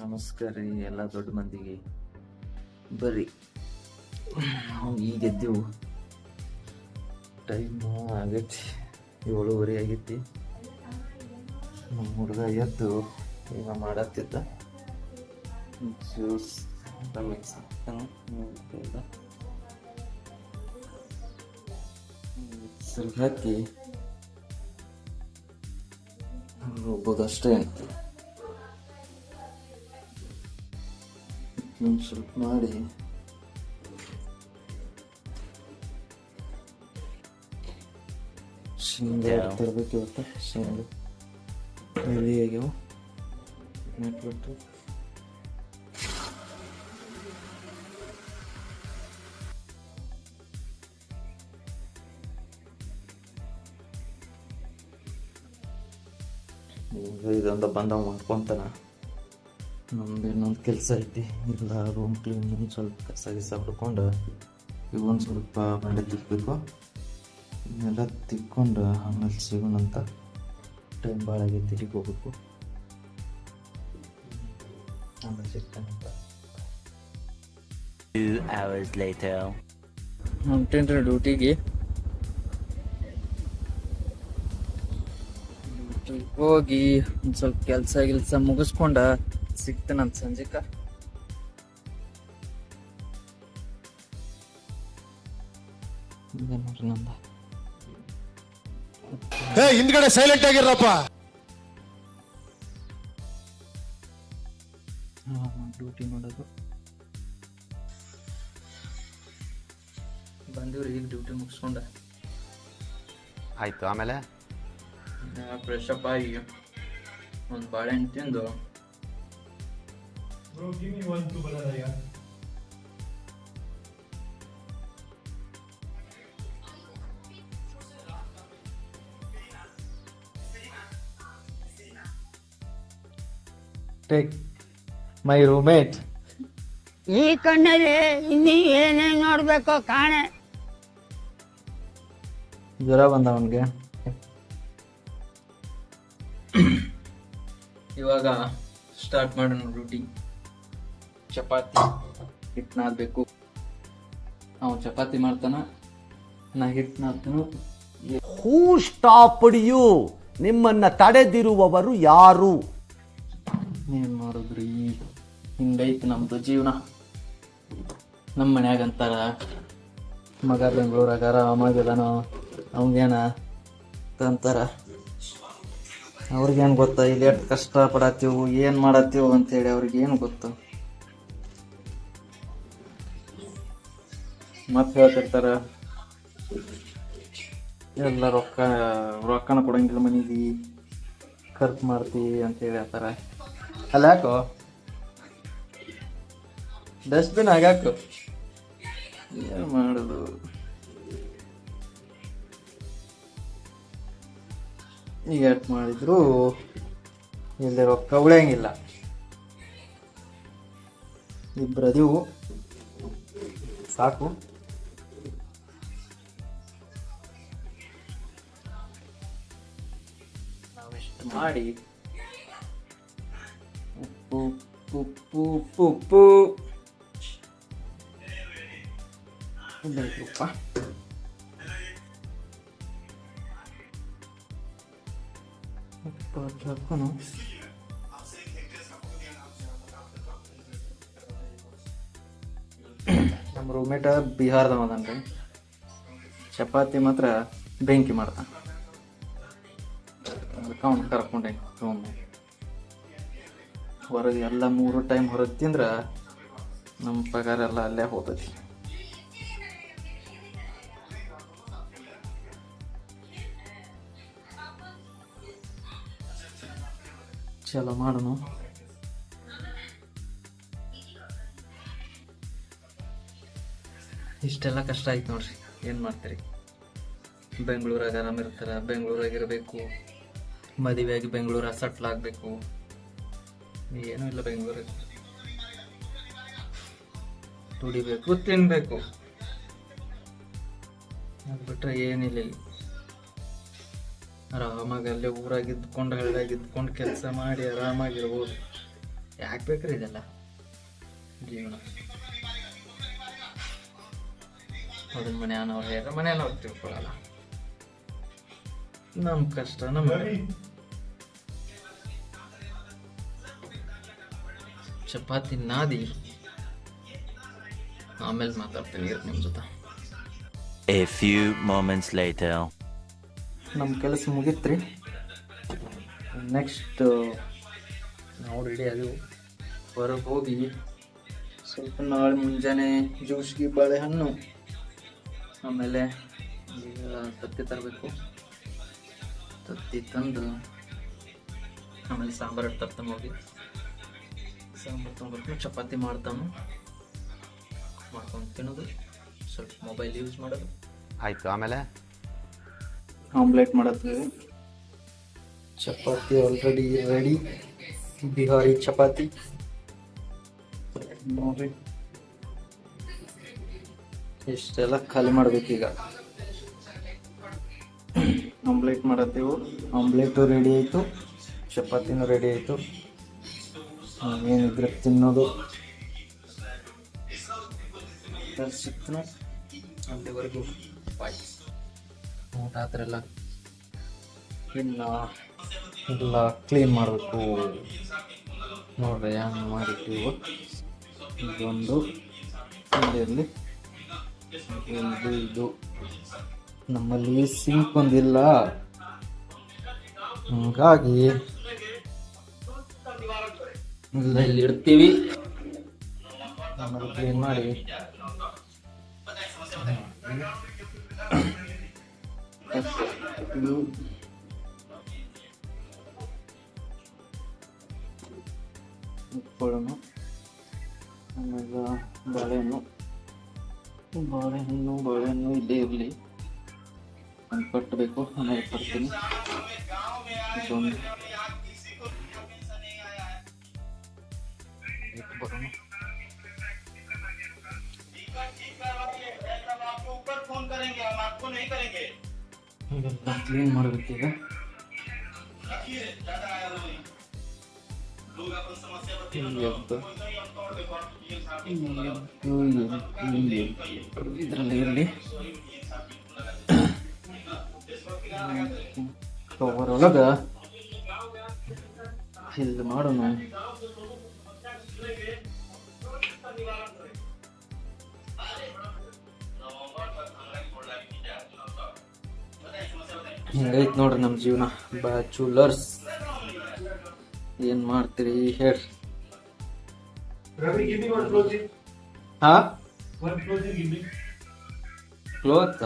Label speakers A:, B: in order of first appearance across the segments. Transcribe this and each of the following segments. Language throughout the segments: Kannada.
A: ನಮಸ್ಕಾರ ರೀ, ಎಲ್ಲ ದೊಡ್ಡ ಮಂದಿಗೆ. ಬರ್ರಿ. ಈಗ ಎದ್ದೆವು ಟೈಮು ಆಗೈತಿ. ಏಳುವರೆ ಆಗೈತಿ. ನಮ್ಮ ಹುಡುಗ ಎದ್ದು ಈಗ ಮಾಡತ್ತಿದ್ದ. ಜ್ಯೂಸ್ ಮಿಕ್ಸ್ ಹಾಕಿ ರುಬ್ಬೋದಷ್ಟೇ ಒಂದು ಸ್ವಲ್ಪ ಮಾಡಿ ಶೇಂಗಾ ತರಬೇಕು ಇವತ್ತು ಶೇಂಗಾ ರೆಡಿ ಆಗ್ಯಾವ ನೆಟ್ಬಿಟ್ಟು ಇದೊಂದು ಬಂದವ ಮಾಡ್ಕೊಂತಾನ ನಮ್ದು ಇನ್ನೊಂದು ಕೆಲಸ ಐತಿ. ಇಲ್ಲ ರೂಮ್ ಕ್ಲೀನ್ ಸ್ವಲ್ಪ ಕಸ ಗಿಸ ಹೊಡ್ಕೊಂಡು ಈಗ ಒಂದು ಸ್ವಲ್ಪ ಬಂಡೆ ತಿಕ್ಕಬೇಕು ಇದನ್ನೆಲ್ಲ ತಿಕ್ಕೊಂಡು ಆಮೇಲೆ ಸಿಗೋಣ ಅಂತ ಟೈಮ್ ಭಾಳ ಆಗೈತಿ ಇಲ್ಲಿಗೆ ಹೋಗ್ಬೇಕು. ಆಮೇಲೆ ಸಿಗ್ತಾನಂತ. ಹೊಂಟೇನ್ರಿ ಡ್ಯೂಟಿಗೆ ಹೋಗಿ ಒಂದು ಸ್ವಲ್ಪ ಕೆಲಸ ಗಿಲ್ಸ ಮುಗಿಸ್ಕೊಂಡ ಸಿಗ್ತೇನಂತ ಸಂಜೆಕ?
B: ಏ ಹಿಂದ್ಗಡೆ ಸೈಲೆಂಟ್ ಆಗಿರಪ್ಪ
A: ಡ್ಯೂಟಿ ಮಾಡೋದು ಬಂದಿವ್ರಿ ಈಗ ಡ್ಯೂಟಿ ಮುಗಿಸ್ಕೊಂಡ.
B: ಆಯ್ತು ಆಮೇಲೆ?
A: ಫ್ರೆಶ್ ಅಪ್ ಆಗಿ ಒಂದು ಬಾಳೆಹಣ್ಣು ತಿಂದು ಟೇಕ್ ಮೈ ರೂಮೇಟ್
C: ಈ ಕಣ್ಣಲ್ಲಿ ಇನ್ನೀ ಏನೇನ್ ನೋಡ್ಬೇಕೋ ಕಾಣೆ
A: ಜ್ವರ ಬಂದ ಅವನಿಗೆ ಇವಾಗ ಸ್ಟಾರ್ಟ್ ಮಾಡೋಣ ಡ್ಯೂಟಿ ಚಪಾತಿ ಹಿಟ್ಟು ನಾದಬೇಕು ಅವ ಚಪಾತಿ ಮಾಡ್ತಾನ ನಾ ಹಿಟ್ಟು ನಾದ್ತಾನು
D: ಹೂ ಸ್ಟಾಪ್ ಯು ನಿಮ್ಮನ್ನ ತಡೆದಿರುವವರು ಯಾರು?
A: ಏನ್ ಮಾಡಿದ್ರಿ? ಹಿಂಗೈತೆ ನಮ್ದು ಜೀವನ. ನಮ್ಮ ಮನ್ಯಾಗ ಅಂತಾರ ಮಗ ಬೆಂಗಳೂರಾಗ ಆರಾಮಾಗಿದಾನೋ ಅವಂಗೇನ ಅಂತಾರ. ಅವ್ರಿಗೇನು ಗೊತ್ತ ಇಲ್ಲಿ ಎಷ್ಟು ಕಷ್ಟ ಪಡತ್ತೀವು ಏನು ಮಾಡತ್ತೀವು ಅಂತೇಳಿ ಅವ್ರಿಗೆ ಏನು ಗೊತ್ತು? ಮತ್ತೆ ಹೇಳ್ತಿರ್ತಾರ? ಎಲ್ಲ ರೊಕ್ಕ, ರೊಕ್ಕನ ಕೊಡಂಗಿಲ್ಲ ಮನೆಗೆ ಖರ್ಚು ಮಾಡ್ತೀವಿ ಅಂತೇಳಿ ಹೇಳ್ತಾರ. ಅಲ್ಲ ಯಾಕೋ? ಡಸ್ಟ್ಬಿನ್ ಆಗ್ಯಾಕು. ಏನು ಮಾಡೋದು? ಈಗ ಎಟ್ ಮಾಡಿದ್ರು? ಇಲ್ಲಿ ರೊಕ್ಕ ಉಳಿಯಂಗಿಲ್ಲ. ಇಬ್ರು ಅದೀವು ಸಾಕು. ಮಾಡಿ ಉಪ್ಪು ಉಪ್ಪು ಉಪ್ಪು ಉಪ್ಪು ಉಪ್ಪ ಉಪ್ಪು ಹಾಕಿ ಹಾಕೋನು ನಮ್ಮ ರೂಮೇಟ ಬಿಹಾರದವ ಅದನ್ರಿ ಚಪಾತಿ ಮಾತ್ರ ಬೆಂಕಿ ಮಾಡ್ತಾನ ಅವ್ನು ಕರ್ಕೊಂಡೆ ರೂಮ್ ಹೊರಗೆ ಎಲ್ಲ ಮೂರು ಟೈಮ್ ಹೊರಗೆ ತಿಂದ್ರೆ ನಮ್ಮ ಪಗಾರ ಎಲ್ಲ ಅಲ್ಲೇ ಹೋಗ್ತೈತಿ ಚಲೋ ಮಾಡೋಣ ಇಷ್ಟೆಲ್ಲ ಕಷ್ಟ ಆಯ್ತು ನೋಡ್ರಿ. ಏನು ಮಾಡ್ತೀರಿ? ಬೆಂಗಳೂರಾಗ ಆರಾಮಿರ್ತಾರೆ ಇರ್ತಾರ ಬೆಂಗಳೂರಾಗಿರ್ಬೇಕು ಮದುವೆಯಾಗಿ ಬೆಂಗಳೂರ ಸಟ್ಲ್ ಆಗಬೇಕು. ಏನು ಇಲ್ಲ ಬೆಂಗಳೂರಾಗ. ದುಡಿಬೇಕು, ತಿನ್ಬೇಕು. ಅದು ಬಿಟ್ರೆ ಏನಿಲ್ಲ ಆರಾಮಾಗಿ ಅಲ್ಲೇ ಊರಾಗ ಇದ್ಕೊಂಡು, ಹಳ್ಳಿಯಾಗ ಇದ್ಕೊಂಡು ಕೆಲಸ ಮಾಡಿ ಆರಾಮಾಗಿರ್ಬೋದು. ಯಾಕೆ ಬೇಕ್ರಿ ಇದೆಲ್ಲ? ಜೀವನ. ಅದನ್ನ ಹೇಳ ಹೇಳ್ರೆ ಮನೆಯವ್ರು ತಿಳ್ಕೊಳಲ್ಲ ನಮ್ಮ ಕಷ್ಟ ನಮ್ಮ ಚಪಾತಿ ನಾದಿ. ಆಮೇಲೆ ಮಾತಾಡ್ತೀನಿ ಇರ್ ನಿಮ್ಮ ಜೊತೆ.
E: A few moments later.
A: ನಮ್ಮ ಕೆಲಸ ಮುಗೀತ್ರಿ. ನೆಕ್ಸ್ಟ್ ನಾವು ರೆಡಿ ಅದು ಹೊರಗೆ ಹೋಗಿ ಸ್ವಲ್ಪ ನಾಳೆ ಮುಂಜಾನೆ ಜ್ಯೂಸ್ಗೆ ಬಾಳೆಹಣ್ಣು ಆಮೇಲೆ ಈಗ ತತ್ತಿ ತರಬೇಕು. ತತ್ತಿ ತಂದು ಆಮೇಲೆ ಸಾಂಬಾರು ತರ್ತಮ್ಮ ಹೋಗಿ ತೊಗೊಂಡ್ಬರ್ತೀನಿ ಚಪಾತಿ ಮಾಡ್ತಾನು. ಮಾಡ್ಕೊಂಡು ತಿನ್ನೋದು. ಸ್ವಲ್ಪ ಮೊಬೈಲ್ ಯೂಸ್ ಮಾಡೋದು.
B: ಆಯ್ತು ಆಮೇಲೆ?
A: ಆಮ್ಲೆಟ್ ಮಾಡತ್ತೀವಿ ಚಪಾತಿ ಆಲ್ರೆಡಿ ರೆಡಿ ಬಿಹಾರಿ ಚಪಾತಿ. ನೋಡ್ರಿ ಇಷ್ಟೆಲ್ಲ ಖಾಲಿ ಮಾಡ್ಬೇಕೀಗ ಆಮ್ಲೆಟ್ ಮಾಡತ್ತೇವು ಆಮ್ಲೆಟು ರೆಡಿ ಆಯಿತು. ಚಪಾತಿನೂ ರೆಡಿ ಆಯಿತು. ಏನಿದ್ರೆ ತಿನ್ನೋದು. ಸಿಕ್ತು ಅಲ್ಲಿವರೆಗೂ ಬಾಯ್. ಊಟ ಆದ್ರೆಲ್ಲ ಎಲ್ಲ ಇನ್ನು ಎಲ್ಲ ಕ್ಲೀನ್ ಮಾಡಬೇಕು. ನೋಡ್ರಿ ಹಂಗೆ ಮಾಡಿದ್ದೀವೋ ಇದೊಂದು ಇಲ್ಲಿ ಇದು ಇದು. ನಮ್ಮಲ್ಲಿ ಸಿಂಕ್ ಒಂದಿಲ್ಲ. ಹಂಗಾಗಿ ಇಲ್ಲ ಇಡ್ತೀವಿ. ಕ್ಲೀನ್ ಮಾಡಿ? ಇಟ್ಕೊಳ್ಳೋಣ ಆಮೇಲೆ ಬಾಳೆಹಣ್ಣು. ಬಾಳೆಹಣ್ಣು ಬಾಳೆಹಣ್ಣು ಇಲ್ಲೇ ಇರಲಿ. ಕಟ್ಟಬೇಕು ಆಮೇಲೆ ಕೊಡ್ತೀನಿ ಬರೋಣ. ಇವೆಲ್ಲ ಕ್ಲೀನ್ ಮಾಡಬೇಕೀಗ ಇದರಲ್ಲಿ ಇರಲಿ. ಕವರ್ ಮಾಡೋಣ. ಹಿಂಗೈತ್ ನೋಡ್ರಿ ನಮ್ಮ ಜೀವನ. ಬ್ಯಾಚುಲರ್ಸ್ ಏನು ಮಾಡ್ತೀರಿ ಹೇಳ್ರಿ. ಹಾ? ಕ್ಲೋತ್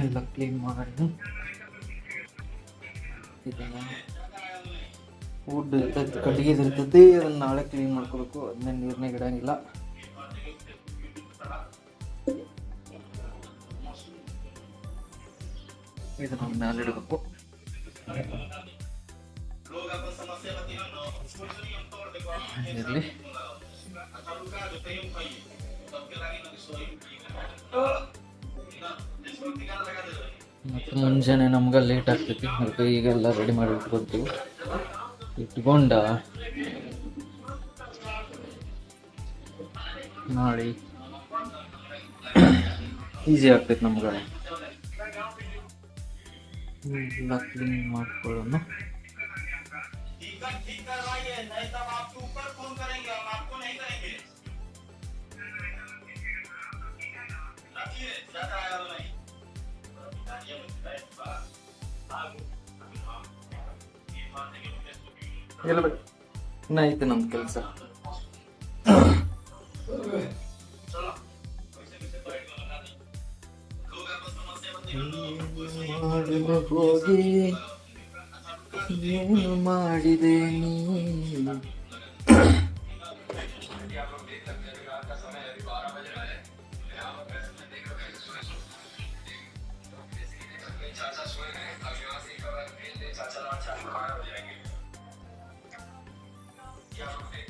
A: ಎಲ್ಲ ಕ್ಲೀನ್ ಮಾಡಿ ಇದನ್ನ ವುಡ್ ಇರ್ತೈತಿ ಕಟ್ಟಿಗೆ ಇರ್ತೈತಿ, ಅದನ್ನ ನಾಳೆ ಕ್ಲೀನ್ ಮಾಡ್ಕೋಬೇಕು, ಅದನ್ನ ನೀರ್ನಾಗ ಇಡಂಗಿಲ್ಲ ಇದನ್ನ ಮ್ಯಾಲೆ ಇಡಬೇಕು. ಇರಲಿ. ಮತ್ತು ಮುಂಜಾನೆ ನಮ್ಗೆ ಲೇಟ್ ಆಗ್ತೈತಿ. ಅದಕ್ಕೆ ಈಗೆಲ್ಲ ರೆಡಿ ಮಾಡಿ ಇಟ್ಕೊತೀವಿ. ಇಟ್ಕೊಂಡ ಮಾಡಿ ಈಸಿ ಆಗ್ತೈತಿ ನಮ್ಗೆ. ಕ್ಲೀನ್ ಮಾಡ್ಕೊಳ್ಳೋಣ ज़्यादा आया ಇನ್ನ ಐತೆ ನಮ್ಮ ಕೆಲಸ. ಹೋಗಿ ಏನು ಮಾಡಿದೆ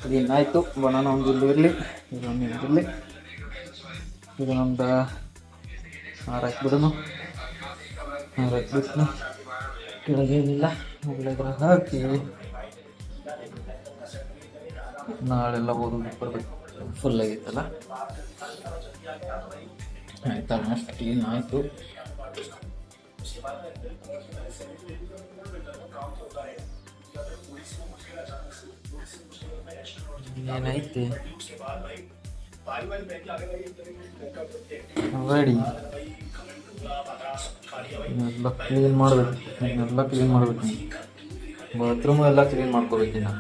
A: ನೀನು ಇದೇನಾಯ್ತು ಬನಾನ ಒಂದು ಇಲ್ಲಿ ಇರಲಿ ಇದೊಂದು ಇರಲಿ. ಇದನ್ನೊಂದು ಹಾರ ಹಾಕ್ಬಿಡೋನು ಹಾರ ಹಾಕ್ಬಿಟ್ಟು ಕೆಳಗೇನಿಲ್ಲ ಒಳ್ಳೆದ್ರ ಹಾಕಿ. ನಾಳೆಲ್ಲ ಓದೋದು ಬರ್ಬೇಕು. ಫುಲ್ ಆಗಿತ್ತಲ್ಲ ಆಯ್ತು ಆಲ್ಮೋಸ್ಟ್ ಕ್ಲೀನ್ ಆಯಿತು ಏನೈತಿ ರೆಡಿ ಎಲ್ಲ ಕ್ಲೀನ್ ಮಾಡಬೇಕು. ಎಲ್ಲ ಕ್ಲೀನ್ ಮಾಡಬೇಕು. ಬಾತ್ರೂಮ್ ಎಲ್ಲ ಕ್ಲೀನ್ ಮಾಡ್ಕೋಬೇಕು ಇನ್ನು.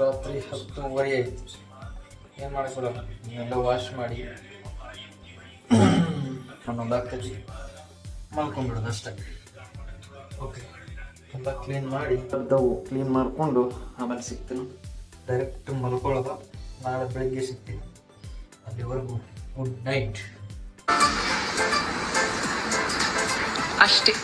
A: ರಾತ್ರಿ ಹತ್ತುವರೆ ಆಯ್ತು. ಏನು ಮಾಡ್ಕೊಡಲ್ಲ ಎಲ್ಲ ವಾಶ್ ಮಾಡಿ. ಒಂದೊಂದು ಆಗ್ತೈತಿ ಮಲ್ಕೊಂಡ್ಬಿಡೋದು ಅಷ್ಟೇ. ಓಕೆ ಎಲ್ಲ ಕ್ಲೀನ್ ಮಾಡಿ ಅರ್ಧವು ಕ್ಲೀನ್ ಮಾಡಿಕೊಂಡು ಆಮೇಲೆ ಸಿಗ್ತೀನಿ. ಡೈರೆಕ್ಟ್ ಮಲ್ಕೊಳ್ಳೋದು. ನಾಳೆ ಬೆಳಿಗ್ಗೆ ಸಿಗ್ತೀನಿ. ಅಲ್ಲಿವರೆಗೂ ಗುಡ್ ನೈಟ್
F: ಅಷ್ಟೇ.